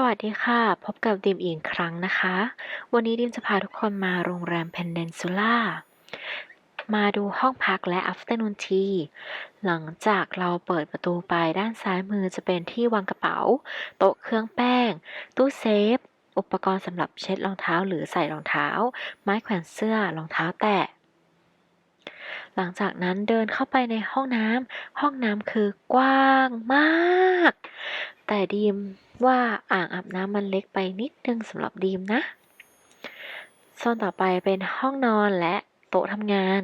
สวัสดีค่ะ พบกับดิมอีกครั้งนะคะ วันนี้ดิมจะพาทุกคนมาโรงแรมเพนเดนซูล่า มาดูห้องพักและ afternoon tea หลังจากเราเปิดประตูไปด้านซ้ายมือจะเป็นที่วางกระเป๋า โต๊ะเครื่องแป้ง ตู้เซฟ อุปกรณ์สำหรับเช็ดรองเท้าหรือใส่รองเท้า ไม้แขวนเสื้อรองเท้าแตะหลังจากนั้นเดินเข้าไปในห้องน้ำห้องน้ำคือกว้างมาก แต่ดีมว่าอ่างอาบน้ำมันเล็กไปนิดนึงสำหรับดีมนะโซนต่อไปเป็นห้องนอนและโต๊ะทำงาน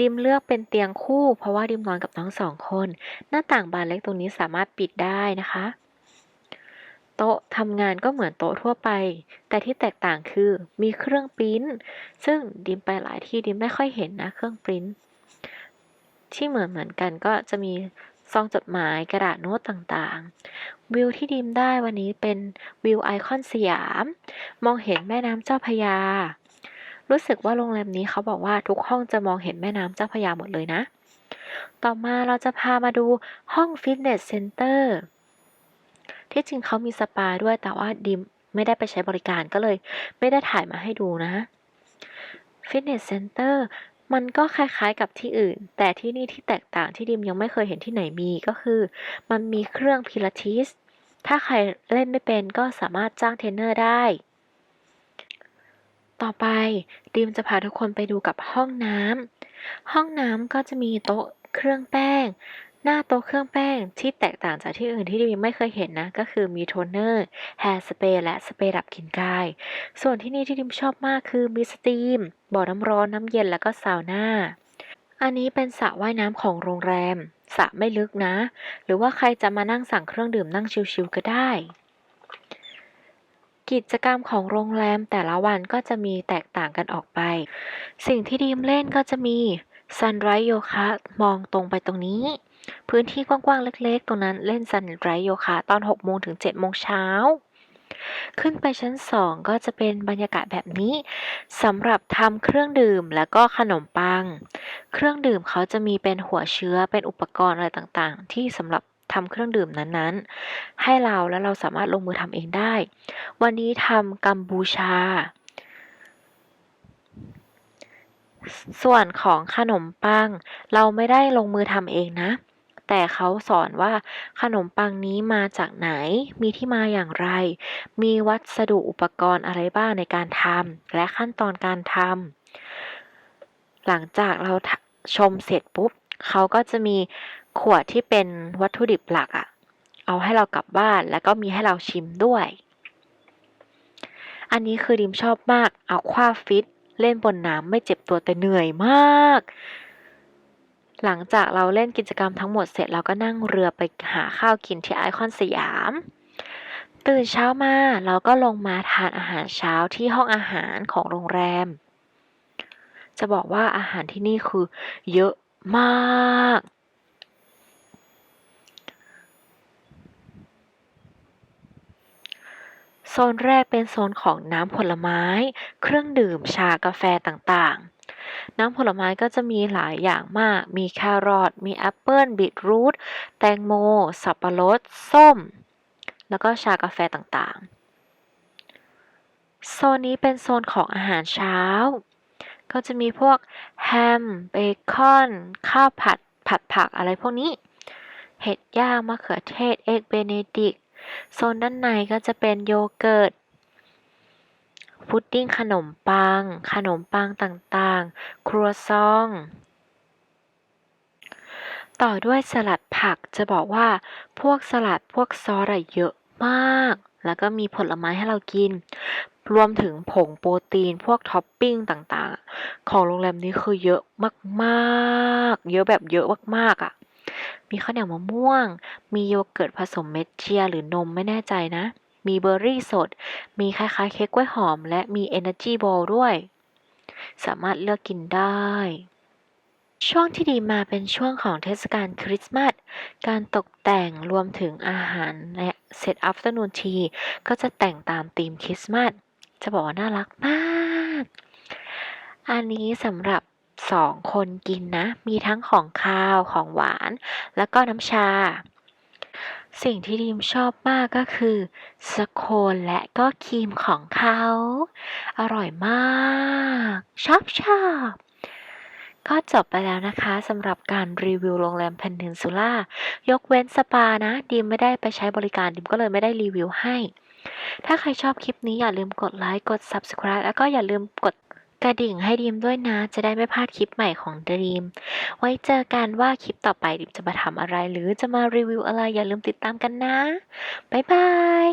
ดิมเลือกเป็นเตียงคู่ เพราะว่าดิมนอนกับน้องสองคน หน้าต่างบานเล็กตรงนี้สามารถปิดได้นะคะ โต๊ะทำงานก็เหมือนโต๊ะทั่วไป แต่ที่แตกต่างคือมีเครื่องปริ้นซึ่งดิมไปหลายที่ดิมไม่ค่อยเห็นนะเครื่องปริ้นที่เหมือนเหมือนกันก็จะมี ซองจดหมายกระดาษโน้ตต่างๆ วิวที่ดิมได้วันนี้เป็นวิวไอคอนสยาม มองเห็นแม่น้ำเจ้าพยา รู้สึกว่าโรงแรมนี้เขาบอกว่าทุกห้องจะมองเห็นแม่น้ำเจ้าพยาหมดเลยนะ ต่อมาเราจะพามาดูห้องฟิตเนสเซ็นเตอร์ที่จริงเขามีสปาด้วยแต่ว่าดิมไม่ได้ไปใช้บริการก็เลย ไม่ได้ถ่ายมาให้ดูนะฟิตเนสเซ็นเตอร์ มันก็คล้ายๆกับที่อื่น แต่ที่นี่ที่แตกต่างที่ดิมยังไม่เคยเห็นที่ไหนมีก็คือ มันมีเครื่องพิลาทิส ถ้าใครเล่นไม่เป็นก็สามารถจ้างเทรนเนอร์ได้ ต่อไปดิมจะพาทุกคนไปดูกับห้องน้ำห้องน้ำก็จะมีโต๊ะเครื่องแป้ง หน้าโต๊ะเครื่องแป้งที่แตกต่างจากที่อื่นที่ดิมไม่เคยเห็นนะ ก็คือมีโทนเนอร์ แฮร์สเปรย์และสเปรย์ดับกลิ่นกาย ส่วนที่นี่ที่ดิมชอบมากคือมีสตีม บ่อน้ำร้อนน้ำเย็นแล้วก็ซาวน่า อันนี้เป็นสระว่ายน้ำของโรงแรมสระไม่ลึกนะ หรือว่าใครจะมานั่งสั่งเครื่องดื่มนั่งชิลๆก็ได้ กิจกรรมของโรงแรมแต่ละวันก็จะมีแตกต่างกันออกไป สิ่งที่ดีมเล่นก็จะมี Sunrise Yoga มองตรงไปตรงนี้ พื้นที่กว้างๆ เล็กๆ ตรงนั้นเล่น Sunrise Yoga ตอน 6 โมงถึง 7 โมงเช้า ขึ้นไปชั้น 2 ก็จะเป็นบรรยากาศแบบนี้สำหรับทำเครื่องดื่มแล้วก็ขนมปัง เครื่องดื่มเขาจะมีเป็นหัวเชื้อเป็นอุปกรณ์อะไรต่างๆ ที่สำหรับทำเครื่องดื่มนั้นๆ ให้เราแล้วเราสามารถลงมือทำเองได้ วันนี้ทำกัมบูชา ส่วนของขนมปัง เราไม่ได้ลงมือทำเองนะ แต่เขาสอนว่าขนมปังนี้มาจากไหน มีที่มาอย่างไร มีวัสดุอุปกรณ์อะไรบ้างในการทำและขั้นตอนการทำหลังจากเราชมเสร็จปุ๊บเขาก็จะมีขวดที่เป็นวัตถุดิบหลักอะเอาให้เรากลับบ้านแล้วก็มีให้เราชิมด้วย อันนี้คือดิมชอบมาก เอาคว้าฟิต เล่นบนน้ำไม่เจ็บตัวแต่เหนื่อยมาก หลังจากเราเล่นกิจกรรมทั้งหมดเสร็จเราก็นั่งเรือไปหาข้าวกินที่ไอคอนสยาม ตื่นเช้ามาเราก็ลงมาทานอาหารเช้าที่ห้องอาหารของโรงแรม จะบอกว่าอาหารที่นี่คือเยอะมาก โซนแรกเป็นโซนของน้ำผลไม้ เครื่องดื่มชากาแฟต่างๆ น้ำผลไม้ก็จะมีหลายอย่างมาก มีแครอท มีแอปเปิลบีทรูท แตงโม สับปะรด ส้ม แล้วก็ชากาแฟต่างๆ โซนนี้เป็นโซนของอาหารเช้า ก็จะมีพวกแฮม เบคอน ข้าวผัด ผัดผักอะไรพวกนี้ เห็ดย่างมะเขือเทศ เอ็กเบเนดิกโซนด้านในก็จะเป็นโยเกิร์ต พุดดิ้งขนมปัง ขนมปังต่างๆ ครัวซอง ต่อด้วยสลัดผักจะบอกว่า พวกสลัดพวกซอสอะเยอะมาก แล้วก็มีผลไม้ให้เรากิน รวมถึงผงโปรตีนพวกท็อปปิ้งต่างๆ ของโรงแรมนี้คือเยอะมากๆ เยอะแบบเยอะมากๆอะ่ะมีข้าวเหนียวมะม่วง มีโยเกิร์ตผสมเม็ดเชียหรือนมไม่แน่ใจนะ มีเบอร์รี่สด มีคล้ายๆเค้กกล้วยหอม และมี Energy Ball ด้วย สามารถเลือกกินได้ ช่วงที่ดีมาเป็นช่วงของเทศกาลคริสต์มาส การตกแต่งรวมถึงอาหารและเซตอัฟเตอร์นูนทีก็จะแต่งตามธีมคริสต์มาส จะบอกว่าน่ารักมาก อันนี้สำหรับสองคนกินนะ มีทั้งของคาว ของหวาน แล้วก็น้ำชา สิ่งที่ดีมชอบมากก็คือสโคนและก็ครีมของเขา อร่อยมาก ชอบชอบก็จบไปแล้วนะคะสำหรับการรีวิวโรงแรมเพนนินซูล่ายกเว้นสปานะดีมไม่ได้ไปใช้บริการดีมก็เลยไม่ได้รีวิวให้ ถ้าใครชอบคลิปนี้อย่าลืมกดไลค์กด Subscribe แล้วก็อย่าลืมกด กระดิ่งให้ดีมด้วยนะ จะได้ไม่พลาดคลิปใหม่ของดีม ไว้เจอกันว่าคลิปต่อไปดีมจะมาทำอะไร หรือจะมารีวิวอะไรอย่าลืมติดตามกันนะ บ๊ายบาย